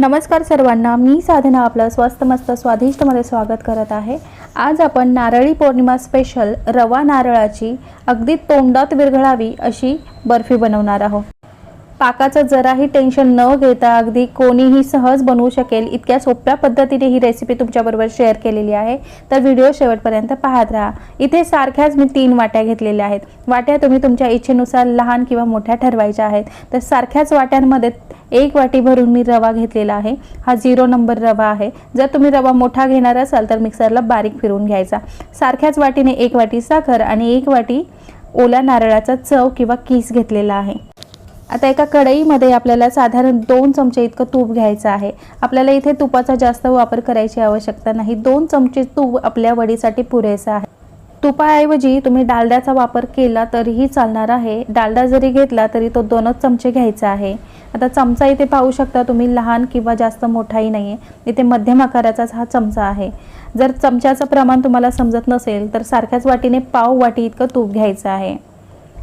नमस्कार सर्वांना मी साधना आपलं स्वस्त मस्त स्वादिष्टमध्ये स्वागत करत आहे. आज आपण नारळी पौर्णिमा स्पेशल रवा नारळाची अगदी तोंडात विरघळावी अशी बर्फी बनवणार आहोत. पाकाचं जराही टेन्शन न घेता अगदी कोणीही सहज बनवू शकेल इतक्या सोप्या पद्धतीने ही रेसिपी तुमच्याबरोबर शेअर केलेली आहे. तर व्हिडिओ शेवटपर्यंत पाहत राहा. इथे सारख्याच मी तीन वाट्या घेतलेल्या आहेत. वाट्या तुम्ही तुमच्या इच्छेनुसार लहान किंवा मोठ्या ठरवायच्या आहेत. तर सारख्याच वाट्यांमध्ये एक वाटी भरून मी रवा घेतलेला आहे. हा झिरो नंबर रवा आहे. जर तुम्ही रवा मोठा घेणार असाल तर मिक्सरला बारीक फिरून घ्यायचा. सारख्याच वाटीने एक वाटी साखर आणि एक वाटी ओल्या नारळाचा चव किंवा किस घेतलेला आहे. आता एका कढईमध्ये आपल्याला साधारण दोन चमचे इतकं तूप घ्यायचं आहे. आपल्याला इथे तुपाचा जास्त वापर करायची आवश्यकता नाही. दोन चमचे तूप आपल्या वडीसाठी पुरेसा आहे. तुपाऐवजी तुम्ही डालड्याचा वापर केला तरीही चालणार आहे. डालडा जरी घेतला तरी तो दोनच चमचे घ्यायचा आहे. आता चमचा इथे पाहू शकता तुम्ही लहान किंवा जास्त मोठाही नाही आहे इथे मध्यम आकाराचाच हा चमचा आहे. जर चमच्याचं प्रमाण तुम्हाला समजत नसेल तर सारख्याच वाटीने पाव वाटी इतकं तूप घ्यायचं आहे.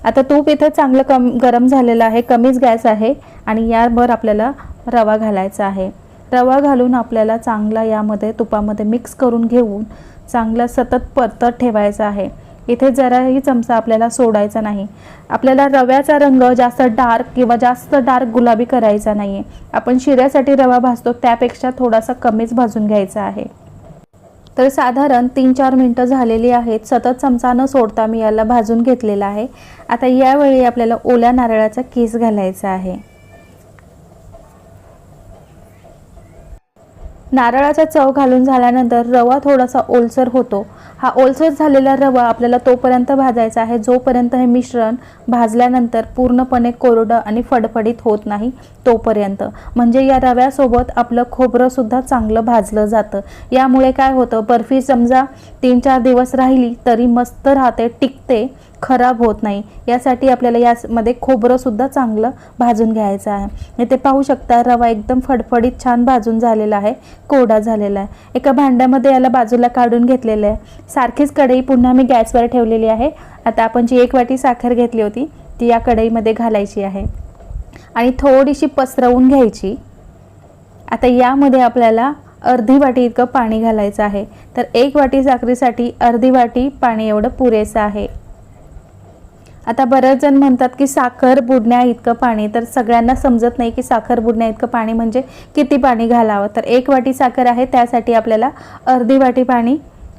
आता तूप इथं चांगलं कम गरम झालेलं आहे कमीच गॅस आहे आणि यावर आपल्याला रवा घालायचा आहे. रवा घालून आपल्याला चांगला यामध्ये तुपामध्ये मिक्स करून घेऊन चांगलं सतत परतत ठेवायचं आहे. इथे जराही चमचा आपल्याला सोडायचा नाही. आपल्याला रव्याचा रंग जास्त डार्क किंवा जास्त डार्क गुलाबी करायचा नाही आपण शिऱ्यासाठी रवा भाजतो त्यापेक्षा थोडासा कमीच भाजून घ्यायचा आहे. तर साधारण तीन चार मिनटं झालेली आहेत. सतत चमचा न सोडता मी याला भाजून घेतलेला आहे. आता यावेळी आपल्याला ओल्या नारळाचा केस घालायचा आहे. नारळाचा चव घालून झाल्यानंतर रवा थोडासा ओलसर होतो. हा ओलसर झालेला रवा आपल्याला तोपर्यंत भाजायचा आहे. जोपर्यंत हे मिश्रण भाजल्यानंतर पूर्णपणे कोरडं आणि फडफडीत होत नाही तोपर्यंत. म्हणजे या रव्यासोबत आपलं खोबरंसुद्धा चांगलं भाजलं जातं. यामुळे काय होतं बर्फी समजा तीन चार दिवस राहिली तरी मस्त राहते टिकते. खराब होत नाही. यासाठी आपल्याला यामध्ये खोबरंसुद्धा चांगलं भाजून घ्यायचं आहे. इथे पाहू शकता रवा एकदम फडफडीत छान भाजून झालेला आहे कोरडा झालेला आहे. एका भांड्यामध्ये याला बाजूला काढून घेतलेलं आहे. सारखीच कढई पुन्हा मी गॅसवर ठेवलेली आहे. आता आपण जी एक वाटी साखर घेतली होती ती या कढईमध्ये घालायची आहे. आणि थोडीशी पसरवून घ्यायची. आता यामध्ये आपल्याला अर्धी वाटी इतकं पाणी घालायचं आहे. तर एक वाटी साखरेसाठी अर्धी वाटी पाणी एवढं पुरेसं आहे. आता बरेच जण म्हणतात की साखर बुडण्या इतकं पाणी तर सगळ्यांना समजत नाही की साखर बुडण्या इतकं पाणी म्हणजे किती पाणी घालावं. तर एक वाटी साखर आहे त्यासाठी आपल्याला अर्धी वाटी पाणी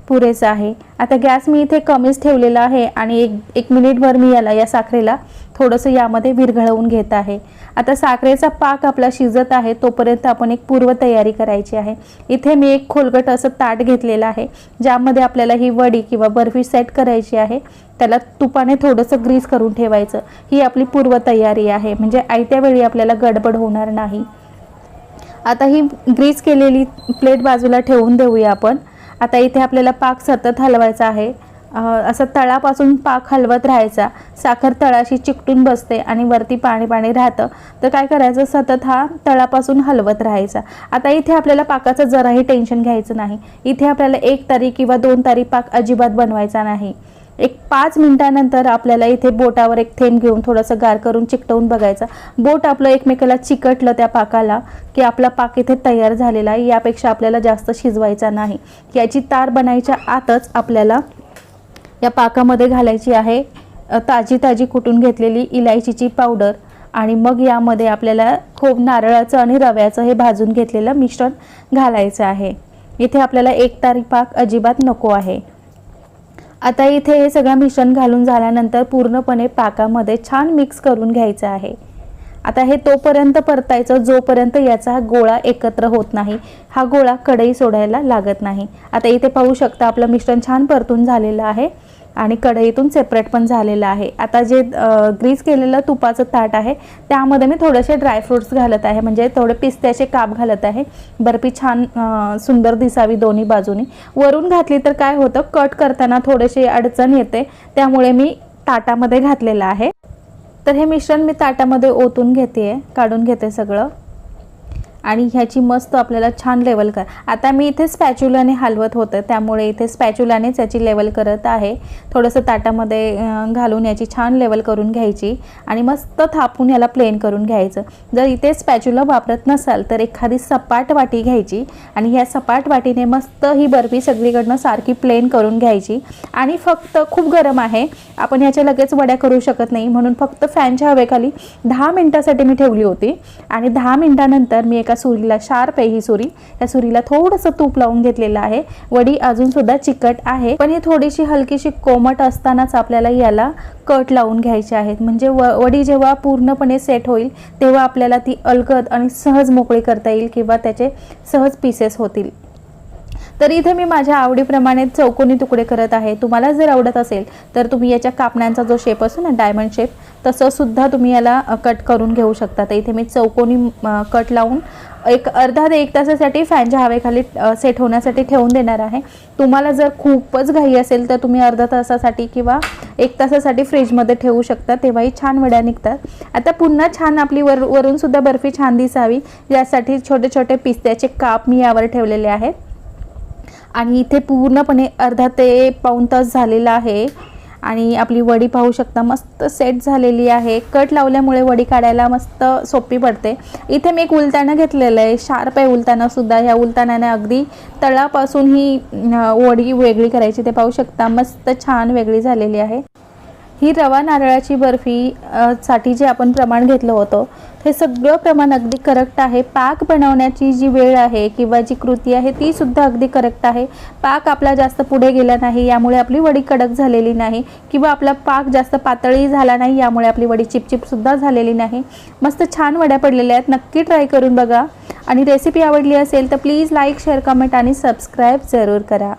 पुरेसं आहे. आता गॅस मी इथे कमीच ठेवलेला आहे आणि एक एक मिनिटभर मी याला या साखरेला थोडंसं यामध्ये विरघळवून घेत आहे. आता साखरेचा पाक आपला शिजत आहे तोपर्यंत आपण एक पूर्व तयारी करायची आहे. इथे मी एक खोलगट असं ताट घेतलेलं आहे ज्यामध्ये आपल्याला ही वडी किंवा बर्फी सेट करायची आहे. त्याला तुपाने थोडंसं ग्रीस करून ठेवायचं. ही आपली पूर्वतयारी आहे म्हणजे आयत्या वेळी आपल्याला गडबड होणार नाही. आता ही ग्रीस केलेली प्लेट बाजूला ठेवून देऊया आपण. आता इथे आपल्याला पाक सतत हलवायचा आहे. असं तळापासून पाक हलवत राहायचा. साखर तळाशी चिकटून बसते आणि वरती पाणी पाणी राहतं. तर काय करायचं? सतत हा तळापासून हलवत राहायचा. आता इथे आपल्याला पाकाचं जराही टेन्शन घ्यायचं नाही. इथे आपल्याला एक तारी किंवा दोन तारी पाक अजिबात बनवायचा नाही. एक पाच मिनिटानंतर आपल्याला इथे बोटावर एक थेंब घेऊन थोडंसं गार करून चिकटवून बघायचं. बोट आपलं एकमेकाला चिकटलं त्या पाकाला की आपला पाक इथे तयार झालेला आहे यापेक्षा आपल्याला जास्त शिजवायचा नाही. याची तार बनायच्या आतच आपल्याला या पाकामध्ये घालायची आहे. ताजी ताजी कुटून घेतलेली इलायचीची पावडर आणि मग यामध्ये आपल्याला खूप नारळाचं आणि रव्याचं हे भाजून घेतलेलं मिश्रण घालायचं आहे. इथे आपल्याला एक तारी पाक अजिबात नको आहे. आता इथे हे सगळं मिश्रण घालून झाल्यानंतर पूर्णपणे पाकामध्ये छान मिक्स करून घ्यायचं आहे. आता हे तोपर्यंत परतायचं जोपर्यंत याचा गोळा एकत्र होत नाही. हा गोळा कढई सोडायला लागत नाही. आता इथे पाहू शकता आपलं मिश्रण छान परतून झालेलं आहे. आणि कढईतून सेपरेट पण झालेलं आहे. आता जे ग्रीस केलेलं तुपाचं ताट आहे त्यामध्ये मी थोडेसे ड्रायफ्रूट्स घालत आहे. म्हणजे थोडे पिस्त्याचे काप घालत आहे. बर्फी छान सुंदर दिसावी दोन्ही बाजूनी. वरून घातली तर काय होतं कट करताना थोडेसे अडचण येते. त्यामुळे मी ताटामध्ये घातलेलं आहे. तर हे मिश्रण मी ताटामध्ये ओतून घेते काढून घेते सगळं. आणि ह्याची मस्त आपल्याला छान लेवल कर. आता मी इथे स्पॅच्युलाने हलवत होतं त्यामुळे इथे स्पॅच्युलानेच याची लेवल करत आहे. थोडंसं ताटामध्ये घालून याची छान लेवल करून घ्यायची आणि मस्त थापून याला प्लेन करून घ्यायचं. जर इथे स्पॅच्युला वापरत नसाल तर एखादी सपाट वाटी घ्यायची आणि ह्या सपाट वाटीने मस्त ही बर्फी सगळीकडनं सारखी प्लेन करून घ्यायची. आणि फक्त खूप गरम आहे. आपण ह्याच्या लगेच वड्या करू शकत नाही. म्हणून फक्त फॅनच्या हवेखाली दहा मिनटासाठी मी ठेवली होती. आणि दहा मिनटानंतर मी एका सुरीला शार्प आहे ही सुरी. त्या सुरीला थोडंसं तूप लावून घेतलेलं आहे. वडी अजून सुद्धा चिकट आहे. पण ही थोडीशी हलकीशी कोमट असतानाच आपल्याला याला कट लावून घ्यायचे आहेत. म्हणजे व वडी जेव्हा पूर्णपणे सेट होईल तेव्हा आपल्याला ती अलगद आणि सहज मोकळी करता येईल किंवा त्याचे सहज पीसेस होतील. तर इथे मी माझ्या आवडीप्रमाणे चौकोनी तुकडे करत आहे. तुम्हाला जर आवडत असेल तर तुम्ही याच्या कापण्यांचा जो शेप असतो ना डायमंड शेप तसं सुद्धा तुम्ही याला कट करून घेऊ शकता. तर इथे मी चौकोनी कट लावून एक अर्धा ते एक तासासाठी फॅनच्या हवेखाली सेट होण्यासाठी ठेवून देणार आहे. तुम्हाला जर खूपच घाई असेल तर तुम्ही अर्धा तासासाठी किंवा एक तासासाठी फ्रीजमध्ये ठेवू शकता. तेव्हाही छान वड्या निघतात. आता पुन्हा छान आपली वर वरूनसुद्धा बर्फी छान दिसावी. यासाठी छोटे छोटे पिस्त्याचे काप मी यावर ठेवलेले आहेत. आणि इथे पूर्णपणे अर्धा ते पाऊण तास झालेला आहे. आणि आपली वडी पाहू शकता मस्त सेट झालेली आहे. कट लावल्यामुळे वडी काढायला मस्त सोपी पडते. इथे मी एक उलताणं घेतलेलं आहे. शार्प आहे उलतानासुद्धा ह्या उलताण्याने अगदी तळापासून ही वडी वेगळी करायची. ते पाहू शकता मस्त छान वेगळी झालेली आहे. ही रवा नारळाची बर्फी साठी जे आपण प्रमाण घेतलं होतं हे सगळं प्रमाण अगदी करेक्ट आहे. पाक बनवण्याची जी वेळ आहे किंवा जी कृती आहे ती सुद्धा अगदी करेक्ट आहे. पाक आपला जास्त पुढे गेला नाही यामुळे आपली वडी कडक झालेली नाही किंवा आपला पाक जास्त पातळी झाला नाही यामुळे आपली वडी चिपचिपसुद्धा झालेली नाही. मस्त छान वड्या पडलेल्या आहेत नक्की ट्राय करून बघा. आणि रेसिपी आवडली असेल तर प्लीज लाईक शेअर कमेंट आणि सबस्क्राईब जरूर करा.